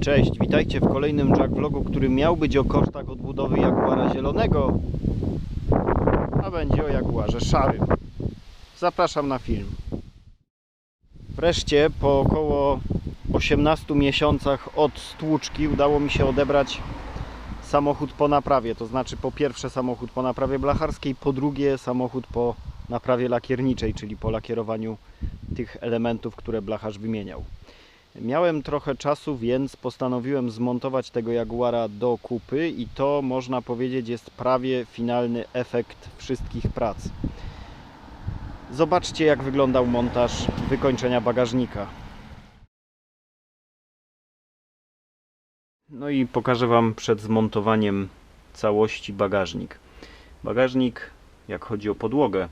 Cześć, witajcie w kolejnym Jack Vlogu, który miał być o kosztach odbudowy Jaguara zielonego, a będzie o Jaguarze szarym. Zapraszam na film. Wreszcie po około 18 miesiącach od stłuczki udało mi się odebrać samochód po naprawie, to znaczy po pierwsze samochód po naprawie blacharskiej, po drugie samochód po naprawie lakierniczej, czyli po lakierowaniu tych elementów, które blacharz wymieniał. Miałem trochę czasu, więc postanowiłem zmontować tego Jaguara do kupy i to można powiedzieć jest prawie finalny efekt wszystkich prac. Zobaczcie jak wyglądał montaż wykończenia bagażnika. No i pokażę Wam przed zmontowaniem całości bagażnik. Bagażnik, jak chodzi o podłogę,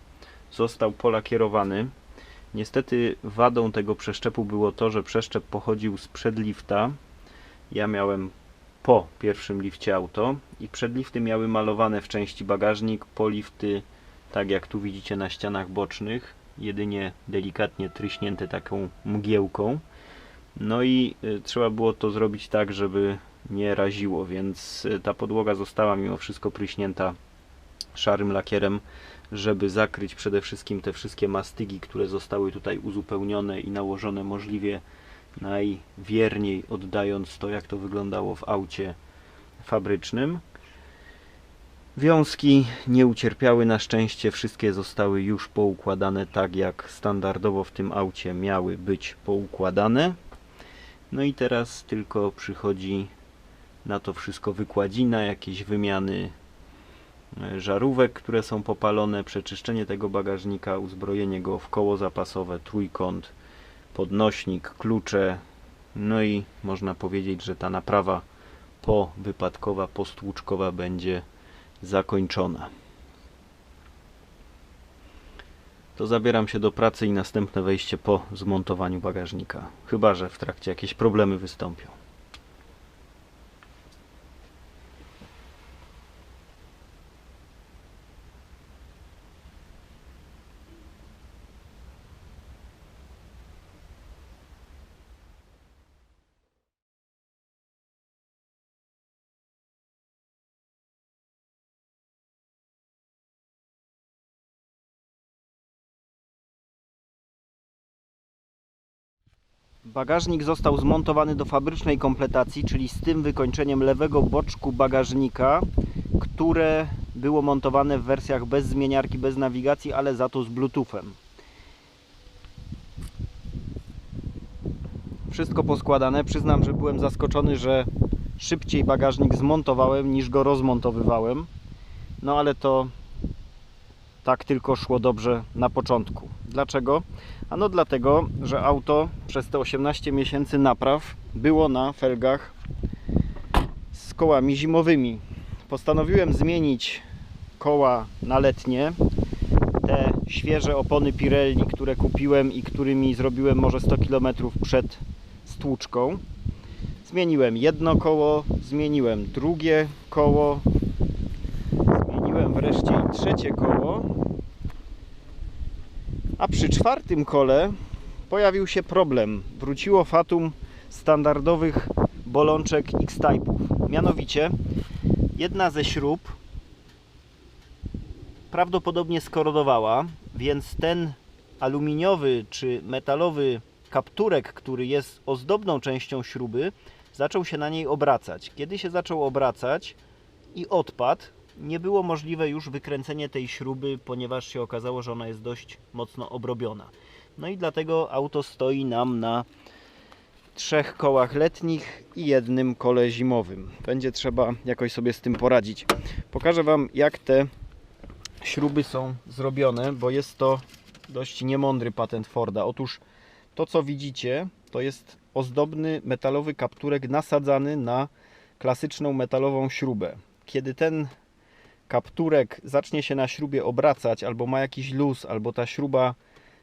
został polakierowany. Niestety wadą tego przeszczepu było to, że przeszczep pochodził sprzed lifta. Ja miałem po pierwszym lifcie auto i przed lifty miały malowane w części bagażnik, po lifty tak jak tu widzicie na ścianach bocznych, jedynie delikatnie tryśnięte taką mgiełką. No i y, trzeba było to zrobić tak, żeby nie raziło, więc y, ta podłoga została mimo wszystko pryśnięta szarym lakierem, żeby zakryć przede wszystkim te wszystkie mastygi, które zostały tutaj uzupełnione i nałożone możliwie najwierniej oddając to, jak to wyglądało w aucie fabrycznym. Wiązki nie ucierpiały na szczęście, wszystkie zostały już poukładane tak, jak standardowo w tym aucie miały być poukładane. No i teraz tylko przychodzi na to wszystko wykładzina, jakieś wymiany żarówek, które są popalone, przeczyszczenie tego bagażnika, uzbrojenie go w koło zapasowe, trójkąt, podnośnik, klucze. No i można powiedzieć, że ta naprawa powypadkowa, postłuczkowa będzie zakończona. To zabieram się do pracy i następne wejście po zmontowaniu bagażnika. Chyba, że w trakcie jakieś problemy wystąpią. Bagażnik został zmontowany do fabrycznej kompletacji, czyli z tym wykończeniem lewego boczku bagażnika, które było montowane w wersjach bez zmieniarki, bez nawigacji, ale za to z Bluetoothem. Wszystko poskładane. Przyznam, że byłem zaskoczony, że szybciej bagażnik zmontowałem niż go rozmontowywałem. No ale to tak tylko szło dobrze na początku. Dlaczego? Ano dlatego, że auto przez te 18 miesięcy napraw było na felgach z kołami zimowymi. Postanowiłem zmienić koła na letnie. Te świeże opony Pirelli, które kupiłem i którymi zrobiłem może 100 km przed stłuczką. Zmieniłem jedno koło, zmieniłem drugie koło, zmieniłem wreszcie i trzecie koło. A przy czwartym kole pojawił się problem. Wróciło fatum standardowych bolączek X-Type'ów. Mianowicie jedna ze śrub prawdopodobnie skorodowała, więc ten aluminiowy czy metalowy kapturek, który jest ozdobną częścią śruby, zaczął się na niej obracać. Kiedy się zaczął obracać i odpadł, nie było możliwe już wykręcenie tej śruby, ponieważ się okazało, że ona jest dość mocno obrobiona. No i dlatego auto stoi nam na trzech kołach letnich i jednym kole zimowym. Będzie trzeba jakoś sobie z tym poradzić. Pokażę Wam, jak te śruby są zrobione, bo jest to dość niemądry patent Forda. Otóż to, co widzicie, to jest ozdobny metalowy kapturek nasadzany na klasyczną metalową śrubę. Kiedy ten kapturek zacznie się na śrubie obracać, albo ma jakiś luz, albo ta śruba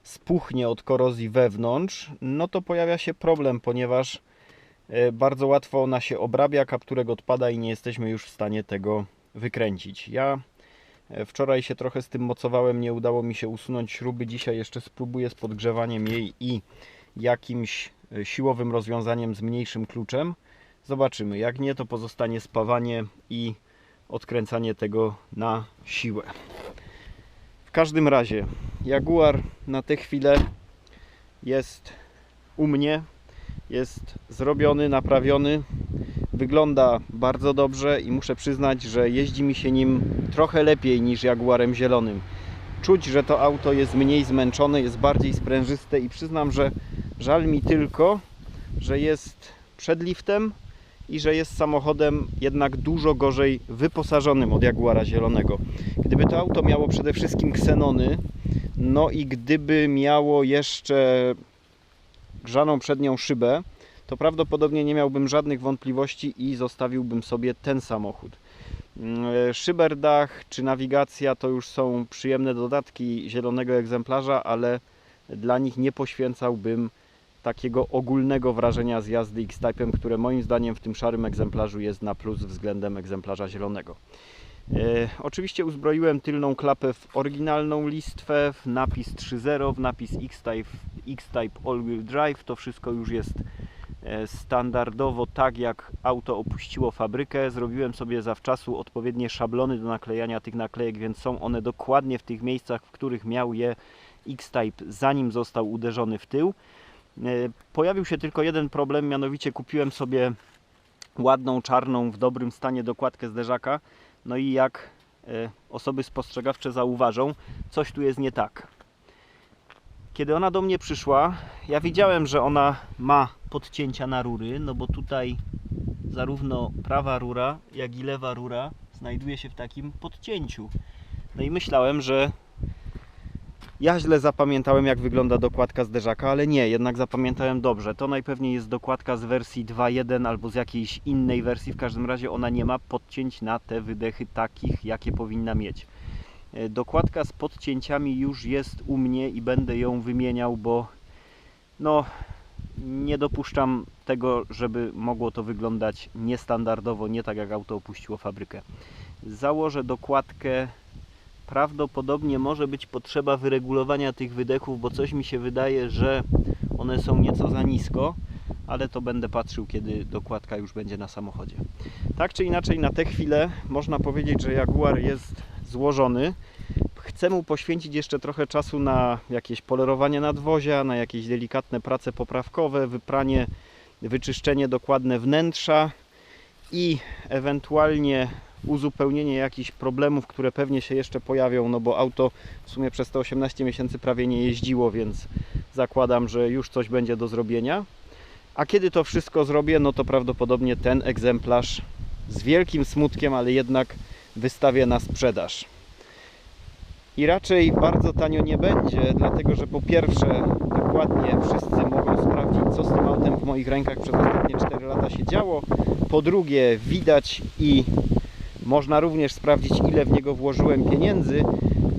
spuchnie od korozji wewnątrz, no to pojawia się problem, ponieważ e, bardzo łatwo ona się obrabia, kapturek odpada i nie jesteśmy już w stanie tego wykręcić. Ja e, wczoraj się trochę z tym mocowałem, nie udało mi się usunąć śruby. Dzisiaj jeszcze spróbuję z podgrzewaniem jej i jakimś e, siłowym rozwiązaniem z mniejszym kluczem Zobaczymy. Jak nie, to pozostanie spawanie i odkręcanie tego na siłę. W każdym razie, Jaguar na tę chwilę jest u mnie, jest zrobiony, naprawiony. Wygląda bardzo dobrze i muszę przyznać, że jeździ mi się nim trochę lepiej niż Jaguarem zielonym. Czuć, że to auto jest mniej zmęczone, jest bardziej sprężyste i przyznam, że żal mi tylko, że jest przed liftem i że jest samochodem jednak dużo gorzej wyposażonym od Jaguara zielonego. Gdyby to auto miało przede wszystkim ksenony, no i gdyby miało jeszcze grzaną przednią szybę, to prawdopodobnie nie miałbym żadnych wątpliwości i zostawiłbym sobie ten samochód. Mm, Szyberdach czy nawigacja to już są przyjemne dodatki zielonego egzemplarza, ale dla nich nie poświęcałbym takiego ogólnego wrażenia z jazdy X-Type'em, które moim zdaniem w tym szarym egzemplarzu jest na plus względem egzemplarza zielonego. E, oczywiście uzbroiłem tylną klapę w oryginalną listwę, w napis 3.0, w napis X-Type, X-Type All-Wheel Drive. To wszystko już jest e, standardowo tak, jak auto opuściło fabrykę. Zrobiłem sobie zawczasu odpowiednie szablony do naklejania tych naklejek, więc są one dokładnie w tych miejscach, w których miał je X-Type, zanim został uderzony w tył. E, Pojawił się tylko jeden problem, mianowicie kupiłem sobie ładną, czarną, w dobrym stanie dokładkę zderzaka. No i jak e, osoby spostrzegawcze zauważą, coś tu jest nie tak. Kiedy ona do mnie przyszła, ja wiedziałem, że ona ma podcięcia na rury, no bo tutaj zarówno prawa rura, jak i lewa rura znajduje się w takim podcięciu. No i myślałem, że ja źle zapamiętałem, jak wygląda dokładka zderzaka, ale nie, jednak zapamiętałem dobrze. To najpewniej jest dokładka z wersji 2.1 albo z jakiejś innej wersji. W każdym razie ona nie ma podcięć na te wydechy takich, jakie powinna mieć. E, Dokładka z podcięciami już jest u mnie i będę ją wymieniał, bo no nie dopuszczam tego, żeby mogło to wyglądać niestandardowo, nie tak jak auto opuściło fabrykę. Założę dokładkę prawdopodobnie może być potrzeba wyregulowania tych wydechów, bo coś mi się wydaje, że one są nieco za nisko, ale to będę patrzył, kiedy dokładka już będzie na samochodzie. Tak czy inaczej, na tę chwilę można powiedzieć, że Jaguar jest złożony. Chcę mu poświęcić jeszcze trochę czasu na jakieś polerowanie nadwozia, na jakieś delikatne prace poprawkowe, wypranie, wyczyszczenie dokładne wnętrza i ewentualnie uzupełnienie jakichś problemów, które pewnie się jeszcze pojawią, no bo auto w sumie przez te 18 miesięcy prawie nie jeździło, więc zakładam, że już coś będzie do zrobienia. A kiedy to wszystko zrobię, no to prawdopodobnie ten egzemplarz z wielkim smutkiem, ale jednak wystawię na sprzedaż. I raczej bardzo tanio nie będzie, dlatego że po pierwsze dokładnie wszyscy mogą sprawdzić, co z tym autem w moich rękach przez ostatnie 4 lata się działo. Po drugie, widać i można również sprawdzić, ile w niego włożyłem pieniędzy.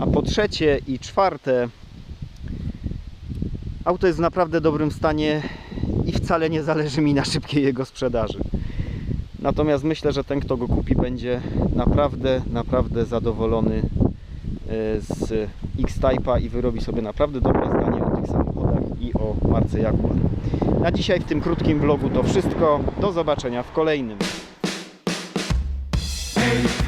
A po trzecie i czwarte, auto jest w naprawdę dobrym stanie i wcale nie zależy mi na szybkiej jego sprzedaży. Natomiast myślę, że ten, kto go kupi, będzie naprawdę, naprawdę zadowolony e, z X-Type'a i wyrobi sobie naprawdę dobre zdanie o tych samochodach i o marce Jaguar. Na dzisiaj w tym krótkim vlogu to wszystko. Do zobaczenia w kolejnym. day.